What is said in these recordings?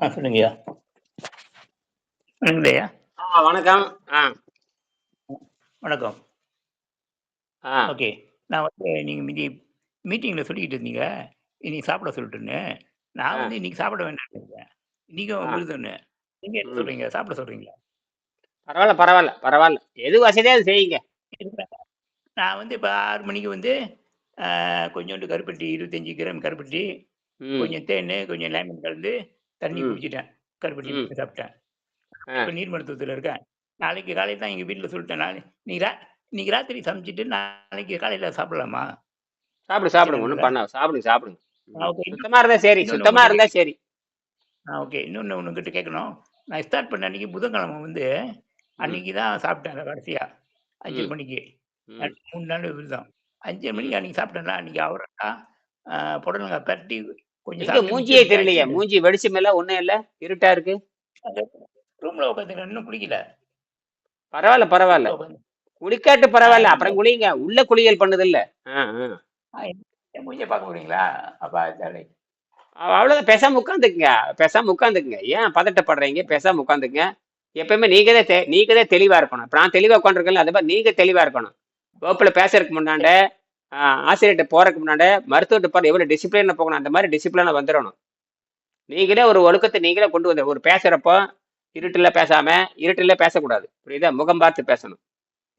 ஆ சொல்லுங்கய்யா. வணக்கங்கய்யா ஆ வணக்கம். ஆ. வணக்கம். ஆ. ஓகே. நான் வந்து நீங்கள் மீதி மீட்டிங்கில் சொல்லிக்கிட்டு இருந்தீங்க. இன்னைக்கு சாப்பிட சொல்லிட்டுன்னு. நான் ஆ. வந்து இன்னைக்கு சாப்பிட வேண்டாம் இன்றைக்கும் ஆ. விருதுன்னு நீங்கள் என்ன ம். சொல்கிறீங்க சாப்பிட சொல்கிறீங்களா பரவாயில்ல பரவாயில்ல பரவாயில்ல. எது வசதியோ அது செய்யுங்க. நான் வந்து இப்போ ஆறு மணிக்கு வந்து ஆ, கொஞ்சோண்டு கருப்பட்டி இருபத்தஞ்சி கிராம் கருப்பட்டி ம். கொஞ்சம் தேன் கொஞ்சம் லேமன் கலந்து தண்ணி குடிச்சிட்டேன். கருப்பட்டி சாப்பிட்டேன். இப்போ நீர் மருத்துவத்தில் இருக்கேன் நாளைக்கு காலையில் தான் எங்கள் வீட்டில் சொல்லிட்டேன் நான் இன்னைக்கு ரா இன்னைக்கு ராத்திரி சமைச்சிட்டு நாளைக்கு காலையில் சாப்பிடலாமா? சாப்பிடு சாப்பிடுங்க ஒன்றும் பண்ண சாப்பிடுங்க சாப்பிடுங்க சுத்தமாக இருந்தால் சரி சுத்தமாக இருந்தால் சரி. ஆ ஓகே. இன்னொன்று உங்ககிட்ட கேட்கணும். நான் ஸ்டார்ட் பண்ண அன்றைக்கி புதன்கிழமை வந்து ம். அன்றைக்கி தான் சாப்பிட்டேன் கடைசியாக அஞ்சரை ம். மணிக்கு. மூணு நாள் விரதம். அஞ்சரை ம். மணிக்கு அன்றைக்கி சாப்பிட்டேன்ல அன்றைக்கி அவரைக்காய் புடலங்காய் பரட்டி கொஞ்சம் மூஞ்சியே தெரியலையே. மூஞ்சி வெடிச்சும் இல்லை ஒன்றும் இல்லை? இருட்டா இருக்கு? ரூமில் உட்காந்துக்கிறேன் இன்னும் குளிக்கல. பரவாயில்ல பரவாயில்ல. உட்காந்து குளிக்காட்டு பரவாயில்ல. அப்புறம் குளிங்க. உள்ள குளியல் பண்ணுது இல்ல மூஞ்சியை பார்க்க போறீங்களா? அப்பா சரி அவ- அவ்வளவுதான். பேசாம உட்காந்துக்குங்க பேசாம உட்காந்துக்குங்க ஏன் பதட்டப்படுறீங்க? பேசாம உட்காந்துக்குங்க எப்பயுமே நீங்க தான் நீங்க தான் தெளிவா இருக்கணும். இப்ப நான் தெளிவா உட்காந்துருக்கேன் அதே மாதிரி நீங்க தெளிவா இருக்கணும். வகுப்புல பேசுறதுக்கு முன்னாண்ட ஆசிரியர்கிட்ட போறதுக்கு முன்னாண்ட மருத்துவர்கிட்ட போற எவ்வளவு டிசிப்ளினா போகணும் அந்த மாதிரி டிசிப்ளினா வந்துடணும். நீங்களே ஒரு ஒழுக்கத்தை நீங்களே கொண்டு வந்து ஒரு பேசுறப்போ இருட்டுல பேசாம இருட்டுல பேசக்கூடாது. புரியுதா? முகம் பார்த்து பேசணும்.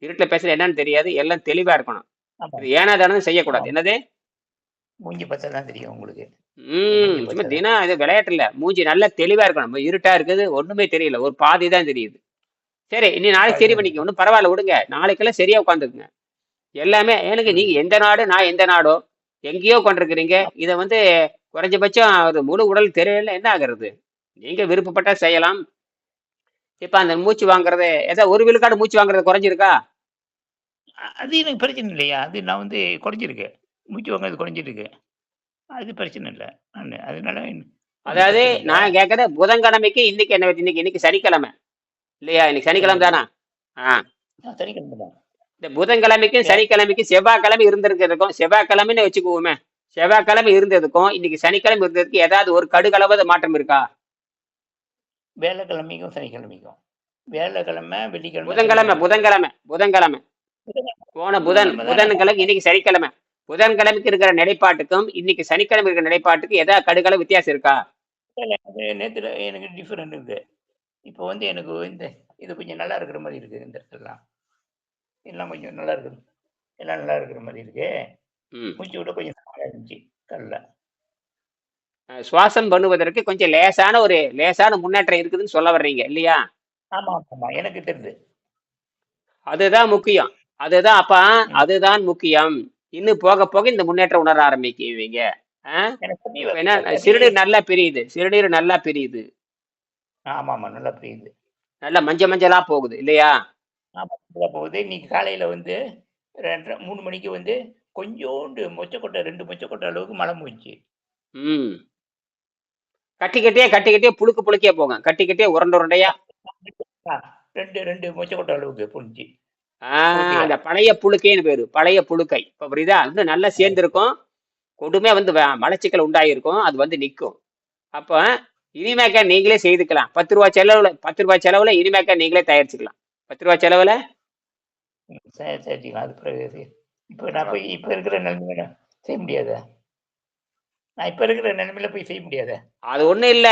இருட்டுல பேசுறது என்னன்னு தெரியாது எல்லாம் தெளிவா இருக்கணும். ஆமாம் இது ஏனாதானது செய்யக்கூடாது. என்னது? மூஞ்சி தான் தெரியும் உங்களுக்கு. ம் சும்மா தினம் இது விளையாட்டு இல்ல. மூஞ்சி நல்லா தெளிவா இருக்கணும். இருட்டா இருக்குது ஒண்ணுமே தெரியல. ஒரு பாதி தான் தெரியுது. சரி இனி நாளைக்கு சரி பண்ணிக்க. ஒன்றும் பரவாயில்ல விடுங்க. நாளைக்கெல்லாம் சரியா உட்காந்துக்குங்க. எல்லாமே எனக்கு நீங்க எந்த நாடு நான் எந்த நாடோ எங்கேயோ கொண்டிருக்கிறீங்க இதை வந்து குறைஞ்சபட்சம் அது முழு உடல் தெரியல என்ன ஆகுறது? நீங்க விருப்பப்பட்டா செய்யலாம். இப்ப அந்த மூச்சு வாங்குறது ஏதாவது ஒரு விழுக்காடு மூச்சு வாங்குறது குறைஞ்சிருக்கா? அது எனக்கு பிரச்சனை இல்லையா? அது நான் வந்து குறைஞ்சிருக்கு. மூச்சு வாங்குறது குறைஞ்சிருக்கு. அது பிரச்சனை இல்லை. நான் அதனால அதாவது நான் கேட்கறது புதன்கிழமைக்கு இன்னைக்கு என்ன இன்னைக்கு இன்னைக்கு சனிக்கிழமை. இல்லையா? இன்னைக்கு சனிக்கிழமை தானா? ஆ. சனிக்கிழமை தான். இந்த புதன்கிழமைக்கும் சனிக்கிழமைக்கும் செவ்வாய்க்கிழமை இருந்திருக்கிறதுக்கும் செவ்வாய்க்கிழமைன்னு வச்சுக்குவோமே செவ்வாய்க்கிழமை இருந்ததுக்கும் இன்னைக்கு சனிக்கிழமை இருந்ததுக்கு ஏதாவது ஒரு கடுகளவாத மாற்றம் இருக்கா? வேலைக்கிழமைக்கும் சனிக்கிழமைக்கும். வேலைக்கிழமை வெள்ளிக்கிழமை புதன்கிழமை புதன்கிழமை புதன்கிழமை. போன புதன் புதன்கிழமை இன்னைக்கு சனிக்கிழமை. புதன்கிழமைக்கு இருக்கிற நிலைப்பாட்டுக்கும் இன்னைக்கு சனிக்கிழமை இருக்கிற நிலைப்பாட்டுக்கு ஏதாவது கடுகள வித்தியாசம் இருக்கா? நேற்று எனக்கு டிஃப்ரெண்ட் இருக்குது. இப்போ வந்து எனக்கு இந்த இது கொஞ்சம் நல்லா இருக்கிற மாதிரி இருக்குது இந்த இடத்துலலாம். எல்லாம் கொஞ்சம் நல்லா இருக்குது எல்லாம் நல்லா இருக்கிற மாதிரி இருக்கு. மூச்சு விட கொஞ்சம் நல்லா இருந்துச்சு கல்ல. சுவாசம் பண்ணுவதற்கு கொஞ்சம் லேசான ஒரு லேசான முன்னேற்றம் இருக்குதுன்னு சொல்ல வர்றீங்க இல்லையா? ஆமாம் ஆமாம் எனக்கு தெரியுது. அதுதான் முக்கியம். அதுதான் அப்ப. அதுதான் முக்கியம். இன்னும் போக போக இந்த முன்னேற்றம் உணர ஆரம்பிக்குவீங்க. தண்ணி சிறுநீர் நல்லா பிரியுது சிறுநீர் நல்லா பிரியுது. ஆமாம் ஆமாம் நல்லா புரியுது. நல்லா மஞ்சள் மஞ்சளா போகுது இல்லையா? நல்லா போகுது. இன்னைக்கு காலையில் வந்து ரெண்டரை மூணு மணிக்கு வந்து கொஞ்சோண்டு மொச்சக்கொட்டை ரெண்டு மொச்சக்கொட்டை அளவுக்கு மழை போச்சு ம். கட்டிக்கிட்டே கட்டிக்கிட்டே புழுக்கு புழுக்கே போகும் கட்டிக்கிட்டே உருண்டை உருண்டையா? ரெண்டு ரெண்டு மொச்சக்கொட்டை அளவுக்கு போணுச்சு ஆ, ஓகே அந்த பழைய புழுக்கைன்னு பேரு. பழைய புழுக்கை. இப்ப புரியுதா? இன்னும் நல்லா சேர்ந்திருக்கும். கொடுமையா வந்து மலச்சிக்கல் உண்டாயிருக்கும். அது வந்து நிக்கும். அப்ப இனிமேக்கா நீங்களே செய்துக்கலாம். பத்து ரூபாய் செலவுல பத்து ரூபாய் செலவுல இனிமேக்கா நீங்களே தயாரிச்சுக்கலாம். பத்து ரூபாய் செலவுல? சரி சரிங்க அது பிறகு இப்போ நான் போய் இப்போ இருக்கிற நிலைமையில செய்ய முடியாத? நான் இப்போ இருக்கிற நிலைமையில போய் செய்ய முடியாத? அது ஒண்ணும் இல்ல.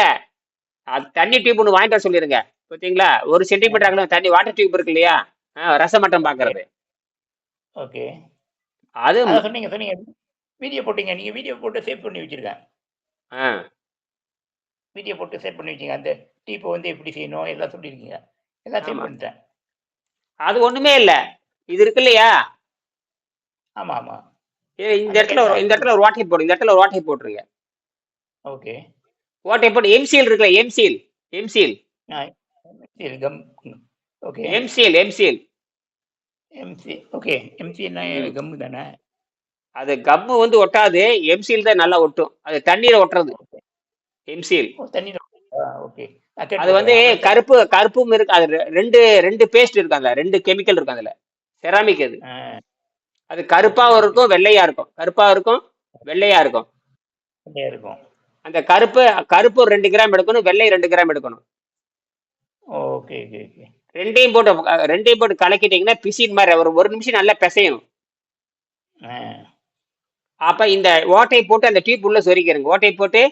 அது தண்ணி டியூப் ஒன்று வாங்கிட்டு வர சொல்லிருங்க. பார்த்தீங்களா ஒரு சென்டிமீட்டர் அகலம் தண்ணி வாட்டர் டியூப் இருக்கு இல்லையா? ஆ, ரசமட்டம் ஓகே பாக்குறது. ஓகே. அது சொன்னீங்க சொன்னீங்க. வீடியோ போட்டீங்க. நீங்கள் வீடியோ போட்டு சேவ் பண்ணி வச்சிருக்கேன். ஆ, வீடியோ போட்டு சேவ் பண்ணி வச்சிங்க அந்த டீப்பை வந்து எப்படி செய்யணும்? எல்லாம் சொல்லியிருக்கீங்க எல்லாம் சேவ் பண்ணிட்டேன். அது ஒண்ணுமே இல்ல. இது இருக்கு இல்லையா? ஆமாம் இது இந்த இடத்துல ஒரு இந்த இடத்துல ஒரு வாட்டை போடு இந்த இடத்துல ஒரு வாட்டை போட்டுருங்க. ஓகே. ஓட்டை போட்டு எம்சிஎல் இருக்குல்ல MCL MCL gum okay. MCL MCL MC okay. எம்சின்னா ம். கம்மு தானே? அது கம்மு வந்து ஒட்டாது எம்சிஎல் தான் நல்லா ஒட்டும். அது தண்ணீரை ஒட்டுறது. எம்சிஎல் ஓ தண்ணி ஓகே நான் அது வந்து கருப்பு கருப்பும் இருக்கு. அது ரெண்டு ரெண்டு பேஸ்ட் இருக்கு அதுல. ரெண்டு கெமிக்கல் இருக்கு அதுல. செராமிக் அது அது கருப்பாவும் இருக்கும் வெள்ளையா இருக்கும். கருப்பா இருக்கும் வெள்ளையா இருக்கும். இருக்கும். அந்த கருப்பு கருப்பு ஒரு ரெண்டு கிராம் எடுக்கணும் வெள்ளை ரெண்டு கிராம் எடுக்கணும். Okay okay okay. ரெண்டையும் போட்டு ரெண்டையும் போட்டு கலக்கிட்டீங்கன்னா பிசின் மாதிரி ஒரு ஒரு நிமிஷம் நல்லா பிசையணும். ஆ. அப்ப இந்த ஓட்டை போட்டு அந்த டியூப் உள்ள சொருகிருங்க ஓட்டை போட்டு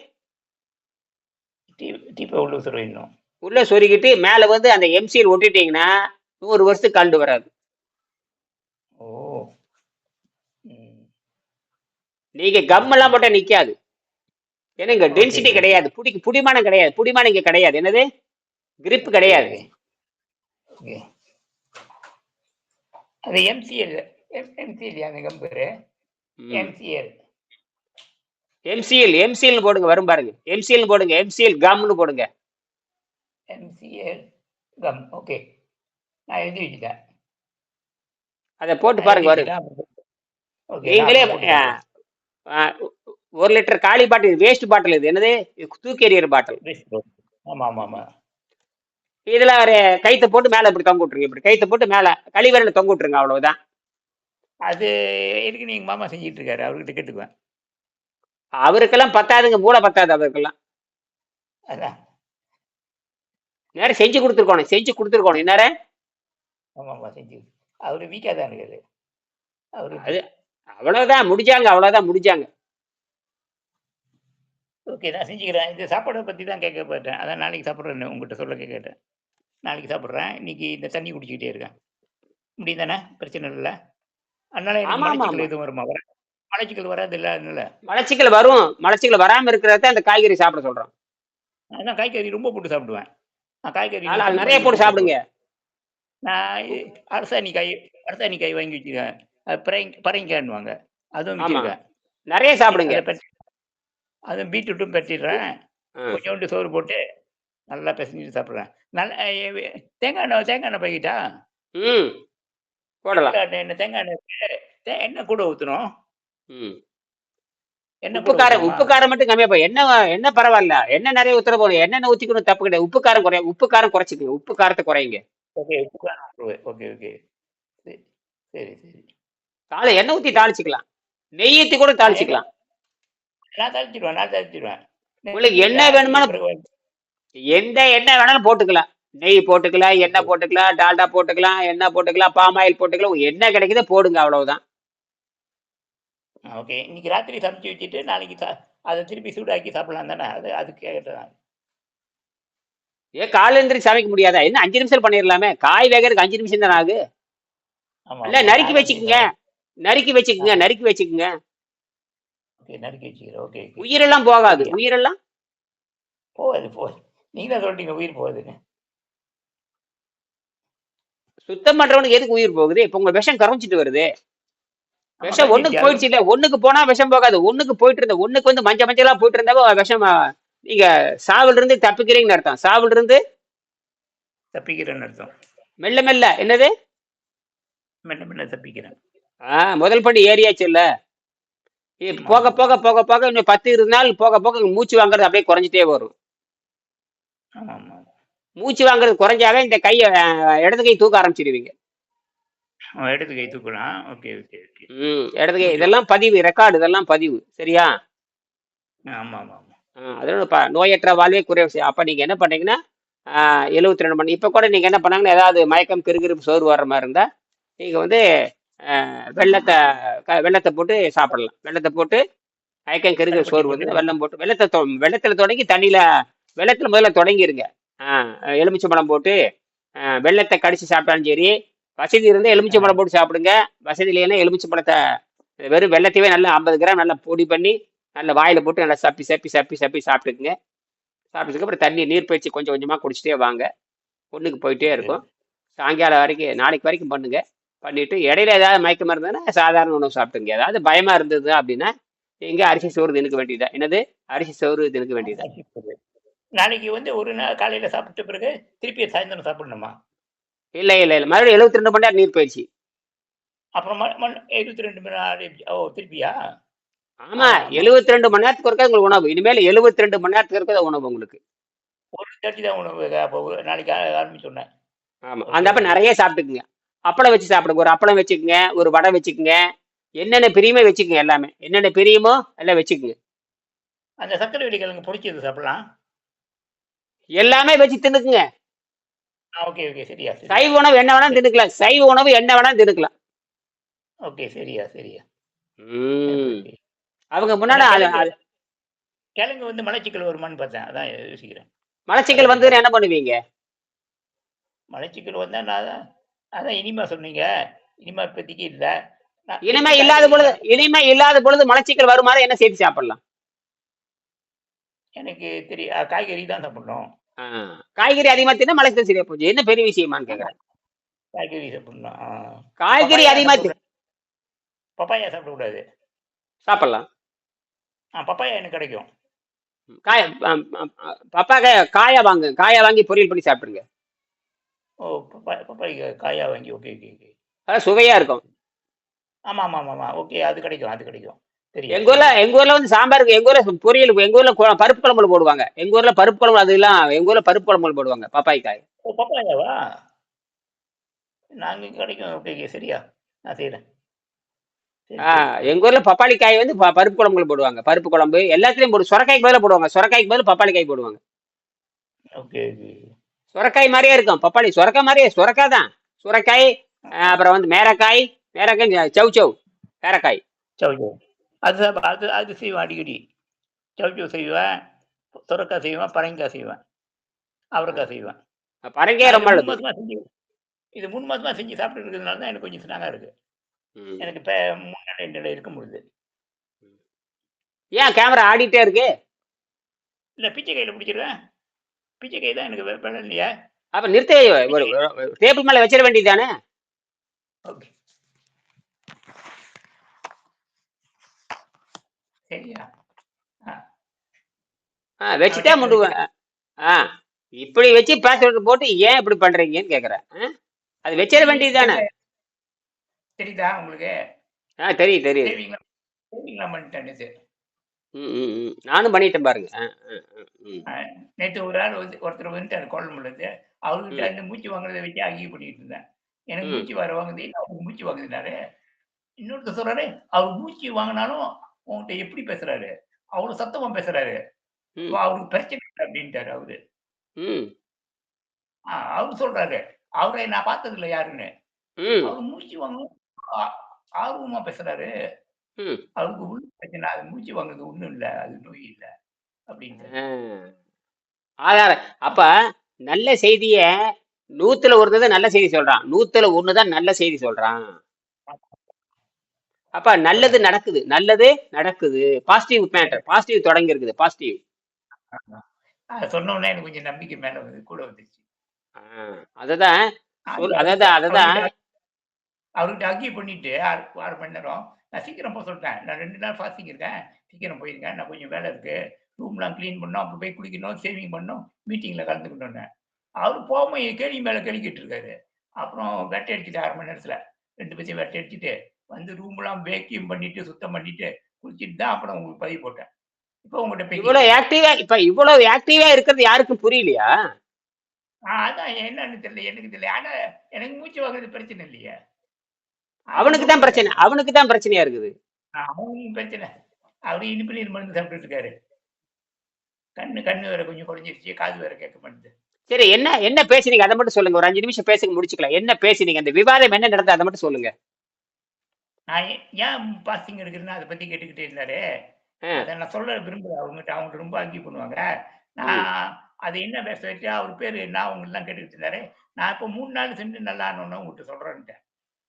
டீப்பை உள்ள சொல்லிடணும் உள்ள சொருகிட்டு மேல வந்து அந்த எம்சிஎல் ஒட்டிட்டீங்கன்னா நூறு வருஷத்துக்கு கண்டு வராது. ஓ. நீங்க கம் எல்லாம் போட்டா நிக்காது. ஏன்னா இங்க டென்சிட்டி கிடையாது. புடி புடிமானம் கிடையாது. புடிமானம் இங்க கிடையாது. என்னது? grip கிடையாது. அது எம்சிஎல் எம்சிஎல் அந்த கம்பெரு எம்சிஎல் எம்சிஎல் எம்சிஎல் போடுங்க வரும் பாருங்க. எம்சிஎல் போடுங்க எம்சிஎல் கம்னு போடுங்க. எம்சிஎல் கம் ஓகே நான் எழுதி வச்சுட்டேன். அதை போட்டு பாருங்க வரும். நீங்களே ஒரு லிட்டர் காலி பாட்டில் வேஸ்ட் பாட்டில் இது என்னது? இது தூக்கி எறியற பாட்டில் ஆமா ஆமா ஆமா. இதுல ஒரு கைத்தை போட்டு மேல இப்படி தொங்க விட்டுருங்க இப்படி கைத்தை போட்டு மேல கழிவறையில தொங்க விட்டுருங்க அவ்வளவுதான். அது எதுக்கு நீங்க மாமா செஞ்சிட்டு இருக்காரு? அவர்கிட்ட கேட்டுக்குவேன். அவருக்கெல்லாம் பத்தாதுங்க மூளை பத்தாது அவருக்கெல்லாம். நேரம் செஞ்சு கொடுத்துருக்கணும் செஞ்சு கொடுத்துருக்கணும். என்ன ஆமா ஆமா செஞ்சு அவரு வீக்கா தான் இருக்காரு. அவரு அது அவ்வளவுதான் முடிஞ்சாங்க அவ்வளவுதான் முடிஞ்சாங்க ஓகே நான் செஞ்சுக்கிறேன். இந்த சாப்பாடை பத்தி தான் கேட்க போயிட்டேன். அதான் நாளைக்கு சாப்பிட்றேன் உங்ககிட்ட சொல்ல கேட்டேன். நாளைக்கு சாப்பிட்றேன். இன்னைக்கு இந்த தண்ணி குடிச்சிக்கிட்டே இருக்கேன். முடியும் தானே பிரச்சனை இல்லை. அதனால. எதுவும் வருமா? வர மலச்சிக்கல் வராது இல்லை அதனால. மலச்சிக்கல் வரும். மலச்சிக்கல் வராம இருக்கிறத அந்த காய்கறி சாப்பிட சொல்றோம். நான் காய்கறி ரொம்ப போட்டு சாப்பிடுவேன். நான் காய்கறி நிறைய போட்டு சாப்பிடுங்க. நான் அரசாணி காய் அரசாணி காய் வாங்கி வச்சிருக்கேன். அது பரங்கி பரங்கிக்கான்னுவாங்க அதுவும். வச்சிருக்கேன். நிறைய சாப்பிடுங்க. அதுவும் பீட்ரூட்டும் பெட்டிடுறேன் ஆ. கொஞ்சோண்டு சோறு போட்டு நல்லா பிசைஞ்சு சாப்பிட்றேன். நல்ல தேங்காய் எண்ணெய் தேங்காய் எண்ணெய் பாக்கிட்டா ம். போடலாம். தேங்காய் எண்ணெய் தே- எண்ணெய் கூட ஊற்றணும் ம். எண்ணெய் உப்பு காரம்? உப்பு காரம் மட்டும் கம்மியா போய் என்ன என்ன பரவாயில்ல என்ன நிறைய ஊத்துற போகணும் என்ன ஊத்திக்கணும் தப்பு கிடையாது. உப்பு காரம் குறைய உப்பு காரம் குறைச்சிக்கங்க உப்பு காரத்தை குறையுங்க ஓகே உப்பு காரம். Okay okay. சரி சரி சரி. தாளி எண்ணெய் ஊத்தி தாளிச்சுக்கலாம். நெய் ஊத்தி கூட தாளிச்சுக்கலாம். நான் தழிச்சிடுவேன் நான் தழிச்சிடுவேன் உங்களுக்கு என்ன வேணுமானு- எந்த எண்ணெய் வேணாலும் போட்டுக்கலாம். நெய் போட்டுக்கலாம் எண்ணெய் போட்டுக்கலாம் டால்டா போட்டுக்கலாம் எண்ணெய் போட்டுக்கலாம் பாம் ஆயில் போட்டுக்கலாம். என்ன கிடைக்குதோ போடுங்க அவ்வளவுதான். ஓகே. இன்னைக்கு ராத்திரி சமைச்சு வச்சுட்டு நாளைக்கு சா- அதை திருப்பி சூடாக்கி சாப்பிடலாம் தானே? அது அது கேட்டேன் ஏன் காலையில எந்திரிச்சு சமைக்க முடியாதா? என்ன அஞ்சு நிமிஷம் பண்ணிடலாமே? காய் வேகறதுக்கு அஞ்சு நிமிஷம் தானே ஆகு? இல்ல நறுக்கி வச்சுக்கோங்க. நறுக்கி வச்சுக்கோங்க நறுக்கி வச்சுக்கோங்க. ஓகே நறுக்கி வச்சுக்கிறேன். ஓகே உயிரெல்லாம் போகாது. உயிரெல்லாம்? போகாது போகாது. நீங்க தான் சொல்லிட்டீங்க உயிர் போகுதுன்னு. சுத்தம் பண்றவனுக்கு எதுக்கு உயிர் போகுது? இப்ப உங்க விஷம் கரைஞ்சிட்டு வருது. விஷம் ஒண்ணுக்கு. போயிடுச்சு இல்ல. ஒண்ணுக்கு போனா விஷம் போகாது. ஒண்ணுக்கு போயிட்டு இருந்த ஒண்ணுக்கு வந்து மஞ்சள் மஞ்சளா போயிட்டு இருந்தாவோ விஷம் நீங்க சாவுல இருந்து தப்பிக்கிறீங்கன்னு அர்த்தம். சாவுல இருந்து தப்பிக்கிறேன்னு அர்த்தம். மெல்ல மெல்ல. என்னது? மெல்ல மெல்ல தப்பிக்கிறேன். ஆ முதல் படி ஏறியாச்சு இல்ல. போக போக போக போக இன்னும் பத்து இருபது நாள் போக போக மூச்சு வாங்குறது அப்படியே குறைஞ்சிட்டே வரும். மூச்சு வாங்குறது குறைஞ்சாவே இந்த கையை இடது கை தூக்க ஆரம்பிச்சிடுவீங்க. எடுத்து கை தூக்கலாம் ஓகே ஓகே ஓகே. ம் இடது கை. இதெல்லாம் பதிவு. ரெக்கார்டு இதெல்லாம் பதிவு. சரியா? ஆமா ஆமா ஆமா அதனால ப நோயற்ற வாழ்வே குறைவு செய்யும் அப்போ நீங்கள் என்ன பண்ணீங்கன்னா எழுபத்தி ரெண்டு மணி. இப்போ கூட நீங்கள் என்ன பண்ணாங்கன்னா ஏதாவது மயக்கம் கிருகிருப்பு சோறு வர்ற மாதிரி இருந்தால் நீங்கள் வந்து வெள்ளத்தை க- வெள்ளத்தை போட்டு சாப்பிடலாம். வெள்ளத்தை போட்டு மயக்கம் கிருகிரு சோறு வந்து வெள்ளம் போட்டு வெள்ளத்தை தொ வெள்ளத்தில் தொடங்கி தண்ணியில் வெள்ளத்தில் முதல்ல தொடங்கிருங்க. எலுமிச்சம்பழம் போட்டு வெள்ளத்தை கடிச்சு சாப்பிட்டாலும் சரி வசதி இருந்தால் எலுமிச்சம்பழம் போட்டு சாப்பிடுங்க. வசதி இல்லைன்னா எலுமிச்சம்பழத்தை வெறும் வெள்ளத்தையே நல்லா ஐம்பது கிராம் நல்லா பொடி பண்ணி நல்ல வாயில போட்டு நல்லா சப்பி சப்பி சப்பி சப்பி சாப்பிட்டுக்குங்க. சாப்பிட்டதுக்கு அப்புறம் தண்ணி நீர் பயிற்சி கொஞ்சம் கொஞ்சமாக குடிச்சிட்டே வாங்க. ஒன்றுக்கு போயிட்டே இருக்கும். சாயங்காலம் வரைக்கும் நாளைக்கு வரைக்கும் பண்ணுங்க. பண்ணிட்டு இடையில ஏதாவது மயக்கமாக இருந்ததுன்னா சாதாரண உணவு சாப்பிட்டுங்க ஏதாவது பயமா இருந்தது அப்படின்னா நீங்க அரிசி சோறு தினுக்க வேண்டியதா? என்னது? அரிசி சோறு தினுக்க வேண்டியதா? நாளைக்கு வந்து ஒரு நாள் காலையில சாப்பிட்ட பிறகு திருப்பி சாயந்தரம் சாப்பிடணுமா? இல்லை இல்லை இல்லை. மறுபடியும் எழுபத்தி ரெண்டு மணி நேரம் நீர் பயிற்சி. அப்புறம் எழுபத்தி ரெண்டு மணி நேரம் ஓ திருப்பியா? ஆமா. எழுபத்தி ரெண்டு மணி நேரத்துக்கு ஒருக்கா உங்களுக்கு உணவு. இனிமேல் எழுபத்தி ரெண்டு மணி நேரத்துக்கு இருக்கிற உணவு உங்களுக்கு. ஒரு தேர்ட்டி தான் உணவு. நாளைக்கு ஆரம்பிச்சோன்னேன் ஆமா. அந்த அப்ப நிறைய சாப்பிட்டுக்குங்க. அப்பளம் வச்சு சாப்பிடுங்க. ஒரு அப்பளம் வச்சுக்கோங்க. ஒரு வடை வச்சுக்கோங்க. என்னென்ன பிரியுமோ வச்சுக்கோங்க எல்லாமே. என்னென்ன பிரியுமோ எல்லாம் வச்சுக்கோங்க. அந்த சர்க்கரை கிழங்கு பொரிச்சது சாப்பிடலாம். எல்லாமே வச்சு தின்னுக்குங்க. ஓகே ஓகே சரியா சரி சைவ உணவு என்ன வேணாலும் தின்னுக்கலாம். சைவ உணவு என்ன வேணாலும் தின்னுக்கலாம். ஓகே சரியா சரியா. அவங்க முன்னாடி கிழங்கு வந்து மலச்சிக்கல் வருமான்னு பார்த்தேன். அதான் யோசிக்கிறேன். மலச்சிக்கல் வந்து என்ன பண்ணுவீங்க? மலச்சிக்கல் வந்தா நான் அதான் இனிமா சொன்னீங்க. இனிமா இப்போதைக்கு இல்லை. இனிமே இல்லாத பொழுது இனிமே இல்லாத பொழுது மலச்சிக்கல் வருமாறு என்ன சேர்த்து சாப்பிடலாம்? எனக்கு தெரியும் காய்கறி தான் சாப்பிடணும். காய்கறி அதிகமா தின்னா மலச்சிக்கல் சரியா போச்சு என்ன பெரிய விஷயமான்னு கேக்குறேன். காய்கறி சாப்பிடணும். காய்கறி அதிகமா. பப்பாயா சாப்பிடக்கூடாது. சாப்பிடலாம். ஆ பப்பாயா எனக்கு கிடைக்கும். காய பப்பா காய காயா வாங்க காயா வாங்கி பொரியல் பண்ணி சாப்பிடுங்க. ஓ பப்பாய் பப்பாய் காயா வாங்கி ஓகே ஓகே ஓகே. அதான் சுவையா இருக்கும். ஆமாம் ஆமாம் ஆமாம் ஆமாம் ஓகே அது கிடைக்கும் அது கிடைக்கும். எங்க ஊர்ல எங்க ஊர்ல வந்து சாம்பாருக்கு எங்க ஊர்ல பொரியல் எங்க ஊர்ல பருப்பு குழம்புல போடுவாங்க. எங்க ஊர்ல பருப்பு குழம்பு அதெல்லாம் எங்க ஊர்ல பருப்பு குழம்புல போடுவாங்க பப்பாய் காய் ஓ பப்பாயாவா? நாங்கள் கிடைக்கும். சரியா? நான் ஆ, எங்க ஊர்ல பப்பாளி காய் வந்து பருப்பு குழம்புல போடுவாங்க. பருப்பு குழம்பு எல்லாத்துலயும் போடு சுரக்காய்க்கு பதிலா போடுவாங்க. சுரக்காய்க்கு பதிலா பப்பாளி காய் போடுவாங்க. ஓகே சுரக்காய் மாதிரியே இருக்கும். பப்பாளி சுரக்காய் மாதிரியே சுரக்காய் தான். சுரக்காய் அப்புறம் வந்து மேரக்காய் மேரக்காய் சௌ சௌ மேரக்காய். சவுச்சோ அது சாப்ப- அது அது செய்வேன் அடிக்கடி. சவுச்சோ செய்வேன் சுரக்காய் செய்வேன் பரங்காய் செய்வேன் அவரைக்காய் செய்வேன். பரங்கையே இது ரொம்ப மூணு நல்லது மாசமா செஞ்சு இது மூணு மாசமா செஞ்சு சாப்பிட்டு இருக்கிறதுனால தான் எனக்கு கொஞ்சம் ஸ்ட்ராங்காக இருக்கு. எனக்கு இப்போ மூணு ரெண்டு இருக்க முடியுது ஏன் கேமரா ஆடிட்டே இருக்கு? இல்லை பிச்சை கையில் பிடிச்சிருவேன். பிச்சை கை தான் எனக்கு வேலை இல்லையா? அப்ப நிறுத்த டேபிள் மேல வச்சிட வேண்டியதானே ஓகே. சரியா ஆ. வச்சுட்டா முடுவேன் ஆ இப்படி வச்சு பாஸ்வேர்டு போட்டு ஏன் இப்படி பண்றீங்கன்னு கேக்குறேன். ஆ? அது வச்சிட வேண்டியதுதானே? தெரியுதா உங்களுக்கு? ஆ தெரியும் தெரியுது. சேவிங்லாம் சேவிங்லாம் பண்ணிட்டேன் ம் ம் ம். நானும் பண்ணிட்டேன் பாருங்க. ஆ, ஆ, ஆ, ம். நேற்று ஒரு ஆள் வந்து ஒருத்தர் வந்துட்டார் கோலம்புலேருந்து அவர்கிட்ட அந்த மூச்சு வாங்குறதை வச்சு அங்கி பண்ணிட்டு இருந்தேன். எனக்கு ம். மூச்சு வர வாங்குது அவருக்கு மூச்சு வாங்குதுனாரு இன்னொருத்தர் சொல்றாரு அவர் மூச்சு வாங்கினாலும் உங்கள்கிட்ட எப்படி பேசுறாரு? அவரு சத்தமா பேசுறாரு. அவருக்கு பிரச்சனை அப்படின்ட்டாரு அவரு. அவரு சொல்றாரு. அவரை நான் பார்த்தது இல்லை யாருன்னு அவர் மூச்சு வாங்கணும் ஆ- ஆர்வமா பேசுறாரு. அவருக்கு உள்ள பிரச்சனை அது மூச்சு வாங்குறது ஒண்ணும் இல்லை அது நோய் இல்லை அப்படின்ட்டு ஆ. ஆதாரம். அப்ப நல்ல செய்திய நூத்துல ஒருத்தர் நல்ல செய்தி சொல்றான். நூத்துல ஒண்ணுதான் நல்ல செய்தி சொல்றான். அப்ப நல்லது நடக்குது. நல்லது நடக்குது. பாசிட்டிவ் மேட்டர் பாசிட்டிவ் தொடங்கி இருக்குது பாசிட்டிவ் அதை சொன்ன உடனே எனக்கு கொஞ்சம் நம்பிக்கை மேல வந்து கூட வந்துச்சு அதுதான் அதாவது அதுதான் அவர்கிட்ட- அவர்கிட்ட அக்ரி பண்ணிட்டு ஆறு ஆறு மணி நேரம். நான் சீக்கிரம் போக சொல்லிட்டேன் நான் ரெண்டு நாள் ஃபாஸ்டிங் இருக்கேன். சீக்கிரம் போயிருங்க. நான் கொஞ்சம் வேலை இருக்கு. ரூம்லாம் க்ளீன் பண்ணோம். அப்புறம் போய் குளிக்கணும். சேவிங் பண்ணோம். மீட்டிங்ல கலந்துக்கணும்னு அவர் போகாம கேள்வி மேல கேள்விக்கிட்டு இருக்காரு அப்புறம் வெட்டை அடிச்சுட்டு ஆறு மணி நேரத்துல. ரெண்டு பேத்தையும் வெட்டை அடிச்சுட்டு வந்து ரூம்லாம் வேக்யூம் பண்ணிட்டு சுத்தம் பண்ணிட்டு குளிச்சுட்டு தான் அப்புறம் உங்களுக்கு பதிவு போட்டேன். இப்போ உங்கள்கிட்ட இவ்வளவு ஆக்டிவா இப்ப இவ்வளவு ஆக்டிவா இருக்கிறது யாருக்கும் புரியலையா? அதான் என்னன்னு தெரியல எனக்கு தெரியல. ஆனா எனக்கு மூச்சு வாங்குறது பிரச்சனை இல்லையே. அவனுக்கு தான் பிரச்சனை அவனுக்கு தான் பிரச்சனையா இருக்குது? அவனுக்கு பிரச்சனை. அவரு இனிப்பு நீர் மருந்து சாப்பிட்டுட்டு இருக்காரு. கண்ணு கண்ணு வேற கொஞ்சம் குறைஞ்சிருச்சு காது வேற கேட்க மாட்டேது சரி என்ன என்ன பேசுனீங்க? அதை மட்டும் சொல்லுங்க. ஒரு அஞ்சு நிமிஷம் பேசுங்க முடிச்சுக்கலாம். என்ன பேசுனீங்க? அந்த விவாதம் என்ன நடந்தது? அதை மட்டும் சொல்லுங்க. நான் ஏன் பாஸ்டிங் எடுக்கிறேன்னு அதை பத்தி கேட்டுக்கிட்டே இருந்தாரு. அதை நான் சொல்ல விரும்பல. அவங்ககிட்ட அவங்க ரொம்ப அங்கி பண்ணுவாங்க. நான் அது என்ன பேச வச்சு அவர் பேரு என்ன அவங்க எல்லாம் கேட்டுக்கிட்டு இருந்தாரு. நான் இப்போ மூணு நாள் சென்று நல்லா ஆனோன்னு உங்கள்கிட்ட சொல்றேன்ட்டேன்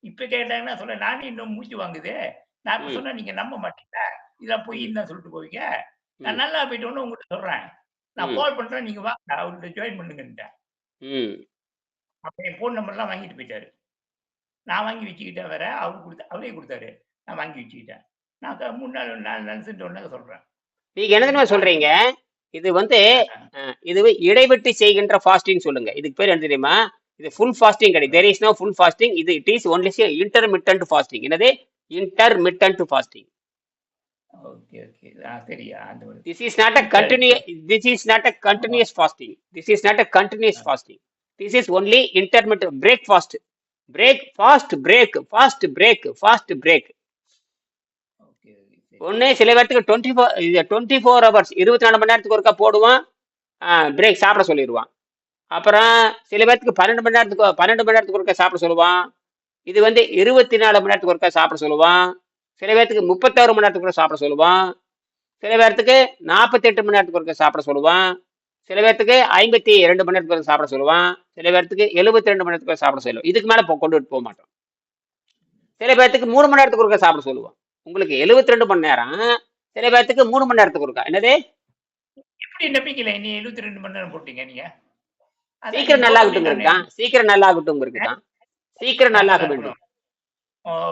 இப்ப கேட்டாங்கன்னா சொல்ல நானே இன்னும் மூச்சு வாங்குது. நான் இப்ப. சொன்னா நீங்க நம்ப மாட்டீங்க இதெல்லாம் பொய்ன்னு தான் சொல்லிட்டு போவீங்க? நான். நல்லா போயிட்டோன்னு உங்கள்கிட்ட சொல்றேன். நான். கால் பண்றேன் நீங்க வாங்க. அவர்கிட்ட ஜாயின் பண்ணுங்கன்ட்டேன். அப்ப என் ஃபோன் நம்பர்லாம் வாங்கிட்டு போயிட்டாரு. நான் வாங்கி வச்சுக்கிட்டேன் வேற. அவரு கொடுத்த அவரே கொடுத்தாரு. நான் வாங்கி வச்சுக்கிட்டேன். நான் மூணு நாள் நாலு நாள் சென்று ஒன்றா சொல்றேன். நீங்க என்ன சொல்றீங்க? இது வந்து இது இடைவிட்டு செய்கின்ற ஃபாஸ்டிங் சொல்லுங்க. இதுக்கு பேர் என்ன தெரியுமா? இது ஃபுல் ஃபாஸ்டிங் கிடையாது. There is no full fasting இது it is only intermittent fasting என்னது? Intermittent fasting okay okay. ஆ சரியா. அந்த ஒரு this is not a continuous this is not a continuous fasting. This is not a continuous fasting. Break fast break fast break okay okay ஒன்று சில பேர்த்துக்கு twenty four இது twenty four hours இருபத்தி நாலு மணி நேரத்துக்கு ஒருக்கா போடுவான் பிரேக் சாப்பிட சொல்லிடுவான் அப்புறம் சில பேர்த்துக்கு பன்னெண்டு மணி நேரத்துக்கு பன்னெண்டு மணி நேரத்துக்கு ஒருக்கா சாப்பிட சொல்லுவான். இது வந்து இருபத்தி நாலு மணி நேரத்துக்கு ஒருக்கா சாப்பிட சொல்லுவான். சில பேர்த்துக்கு முப்பத்தாறு மணி நேரத்துக்கு ஒருக்கா சாப்பிட சொல்லுவான். சில பேர்த்துக்கு நாற்பத்தெட்டு மணி நேரத்துக்கு ஒருக்கா சாப்பிட சொல்லுவான். சில பேர்த்துக்கு ஐம்பத்தி ரெண்டு மணி நேரத்துக்கு சாப்பிட சொல்லுவான். சில பேர்த்துக்கு எழுபத்தி ரெண்டு மணி நேரத்துக்கு சாப்பிட சொல்லுவோம் இதுக்கு மேலே கொண்டுட்டு போக மாட்டோம். சில பேர்த்துக்கு மூணு மணி நேரத்துக்கு ஒருக்கா சாப்பிட சொல்லுவோம் உங்களுக்கு எழுபத்தி ரெண்டு மணி நேரம் சில பேர்த்துக்கு மூணு மணி நேரத்துக்கு ஒருக்கா. என்னது? எப்படி நம்பிக்கையில நீ எழுபத்தி ரெண்டு மணி நேரம் போட்டீங்க நீங்க? சீக்கிரம் நல்லா ஆகட்டும் இருக்கான் சீக்கிரம் நல்லா ஆகட்டும் இருக்கான் சீக்கிரம் நல்லா ஆக வேண்டும்.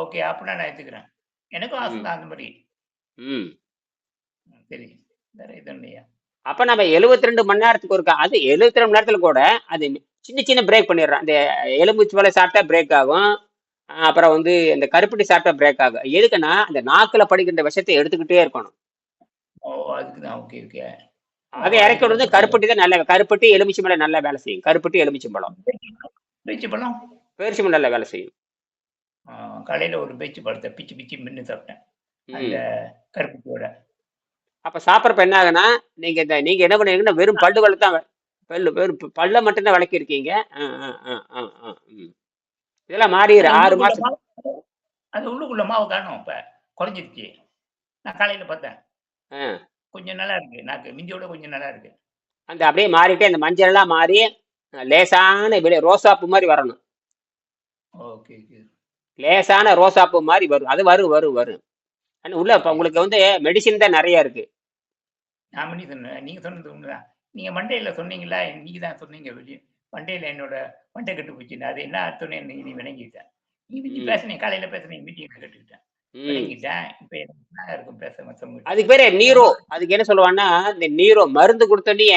ஓகே. அப்படின்னா நான் எடுத்துக்கிறேன் எனக்கும் ஆசை அந்த மாதிரி. ம், சரி. வேற எதுவும் இல்லையா? அப்ப நம்ம 72 ரெண்டு மணி நேரத்துக்கு ஒருக்கா அது 72 ரெண்டு மணி நேரத்துல கூட அது சின்ன சின்ன பிரேக் பண்ணிடுறோம். அந்த எலும்புச்சு வேலை சாப்பிட்டா பிரேக் ஆகும். அப்புறம் வந்து இந்த கருப்பட்டி சாப்பிட்டா பிரேக் ஆகும். எதுக்குன்னா அந்த நாக்குல படிக்கின்ற விஷத்தை எடுத்துக்கிட்டே இருக்கணும். ஓ அதுக்கு தான். Okay okay. அதை இறக்கி விடுறது கருப்பட்டி தான் நல்ல கருப்பட்டி எலுமிச்சை மேல நல்லா வேலை செய்யும். கருப்பட்டி எலுமிச்சை பழம். பேச்சு பழம்? பேரிச்சி மேல நல்லா வேலை செய்யும். காலையில ஒரு பேச்சு பழத்தை பிச்சு பிச்சு மின்னு சாப்பிட்டேன். அந்த கருப்பட்டியோட. அப்ப சாப்பிட்றப்ப என்ன ஆகுனா நீங்க இந்த நீங்க என்ன பண்ணுவீங்கன்னா வெறும் பல்லு வள தான் பல்லு வெறும் பல்ல மட்டும்தான் விளக்கி இருக்கீங்க இதெல்லாம் மாறிடு ஆறு மாசம். அது உள்ளுக்குள்ள மாவு காணும் இப்ப குறைஞ்சிருச்சு. நான் காலையில பார்த்தேன். கொஞ்சம் நல்லா இருக்கு. நாக்கு மிந்தியோட கொஞ்சம் நல்லா இருக்கு. அந்த அப்படியே மாறிட்டே அந்த மஞ்சள் எல்லாம் மாறி லேசான வெளியே ரோசாப்பு மாதிரி வரணும். ஓகே லேசான ரோசாப்பு மாதிரி வரும். அது வரும் வரும் வரும். உள்ள இப்ப உங்களுக்கு வந்து மெடிசின் தான் நிறைய இருக்கு. நான் பண்ணி சொன்னேன் நீங்க சொன்னது உண்மைதான். நீங்க மண்டையில சொன்னீங்களா? நீங்க தான் சொன்னீங்க வெளியே மண்டையில என்னோட மண்டை கட்டு போச்சுன்னு. அது என்ன அர்த்தம்னு நீ விளங்கிட்டேன் நீ நீ. பேசுனீங்க காலையில பேசுனீங்க மீட்டிங்ல கேட்டுக்கிட்டேன் அதுக்கு பேரு நீரோ. அதுக்கு என்ன சொல்லுவான்னா இந்த நீரோ மருந்து கொடுத்தோன்னே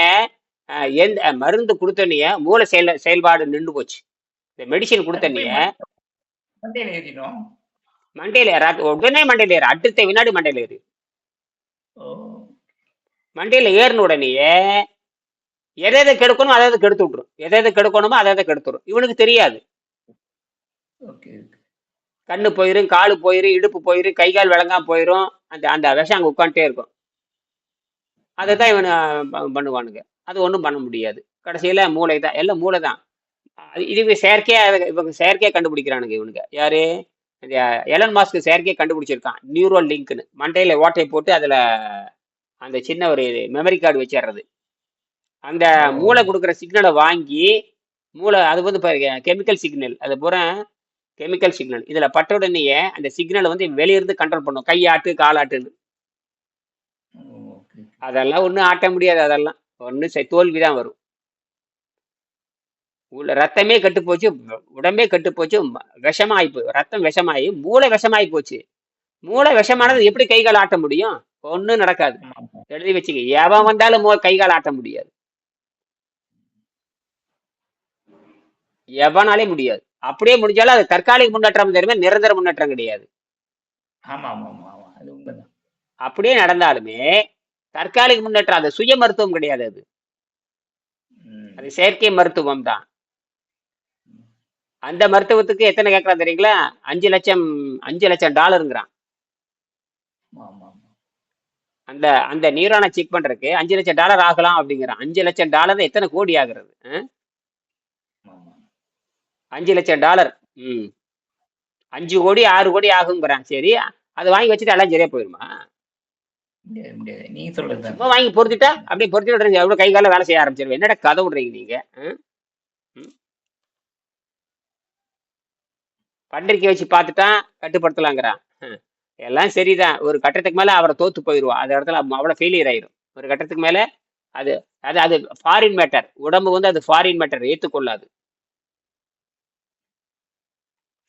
எந்த மருந்து கொடுத்தோன்னே மூளை செயல் செயல்பாடு நின்று போச்சு. இந்த மெடிசின் கொடுத்தோன்னே மண்டையில ஏற உடனே மண்டையில ஏறு. அடுத்த வினாடி மண்டையில ஏறு. மண்டையில ஏறின உடனேயே எதை எதை கெடுக்கணும் அதை கெடுத்து விட்டுரும். எதை எதை கெடுக்கணுமோ அதை எதை கெடுத்துரும் இவனுக்கு தெரியாது. Okay okay. கண்ணு போயிரும் காலு போயிரும் இடுப்பு போயிரும் கை கால் விளங்காம போயிரும். அந்த அந்த விஷம் அங்கே உட்காந்துட்டே இருக்கும். அதை தான் இவன் பண்ணுவானுங்க. அது ஒன்றும் பண்ண முடியாது. கடைசியில மூளை தான் எல்லாம் மூளை தான் அது இதுக்கு செயற்கையா இவங்க செயற்கையா கண்டுபிடிக்கிறானுங்க இவனுங்க. யாரு? எலன் மாஸ்க் செயற்கையா கண்டுபிடிச்சிருக்கான். நியூரல் லிங்க்னு மண்டையில ஓட்டை போட்டு அதுல அந்த சின்ன ஒரு மெமரி கார்டு வச்சிடுறது அந்த. மூளை கொடுக்குற சிக்னலை வாங்கி மூளை அது வந்து பாருங்க கெமிக்கல் சிக்னல் அது பூரா கெமிக்கல் சிக்னல் இதுல பட்ட உடனேயே அந்த சிக்னலை வந்து வெளியிருந்து கண்ட்ரோல் பண்ணும். கையாட்டு காலாட்டுன்னு அதெல்லாம் ஒன்றும் ஆட்ட முடியாது அதெல்லாம். ஒன்றும் தோல்வி தான் வரும். உள்ள ரத்தமே கெட்டு போச்சு உடம்பே கெட்டு போச்சு விஷமாயி போ ரத்தம் விஷமாயி மூளை விஷமாயி போச்சு. மூளை விஷமானது எப்படி கை கால் ஆட்ட முடியும்? ஒன்றும் நடக்காது. எழுதி வச்சுக்க எவன் வந்தாலும் மோ- கை கால் ஆட்ட முடியாது. எவனாலே முடியாது. அப்படியே முடிஞ்சாலும் அது தற்காலிக முன்னேற்றம் தெரியுமா நிரந்தர முன்னேற்றம் கிடையாது. ஆமா ஆமா ஆமா ஆமா அது உண்மைதான். அப்படியே நடந்தாலுமே தற்காலிக முன்னேற்றம் அது சுய மருத்துவம் கிடையாது அது. அது செயற்கை மருத்துவம் தான் அந்த மருத்துவத்துக்கு எத்தனை கேட்கறான் தெரியுங்களா? அஞ்சு லட்சம் அஞ்சு லட்சம் டாலருங்கிறான். அந்த அந்த நியூரானை செக் பண்றதுக்கு அஞ்சு லட்சம் டாலர் ஆகலாம் அப்படிங்கிறான். அஞ்சு லட்சம் டாலர் எத்தனை கோடி ஆகுறது? அஞ்சு லட்சம் டாலர். ம். அஞ்சு கோடி ஆறு கோடி ஆகுங்கிறான் சரி அதை வாங்கி வச்சுட்டு எல்லாம் சரியா போயிருமா? நீங்க சொல்றது வாங்கி பொருத்திட்டா அப்படியே பொருத்தி விடுறீங்க எவ்வளவு கை கால வேலை செய்ய ஆரம்பிச்சிருவேன் என்னடா கதை விடுறீங்க நீங்க ஆ? ம்? பண்டிகை வச்சு பார்த்துட்டா கட்டுப்படுத்தலாங்கிறான். எல்லாம் சரிதான். ஒரு கட்டத்துக்கு மேல அவரை தோத்து போயிடுவா. அந்த இடத்துல அவ- அவ்வளவு ஃபெயிலியர் ஆயிரும். ஒரு கட்டத்துக்கு மேல அது அது அது ஃபாரின் மேட்டர் உடம்பு வந்து அது ஃபாரின் மேட்டர் ஏற்றுக்கொள்ளாது.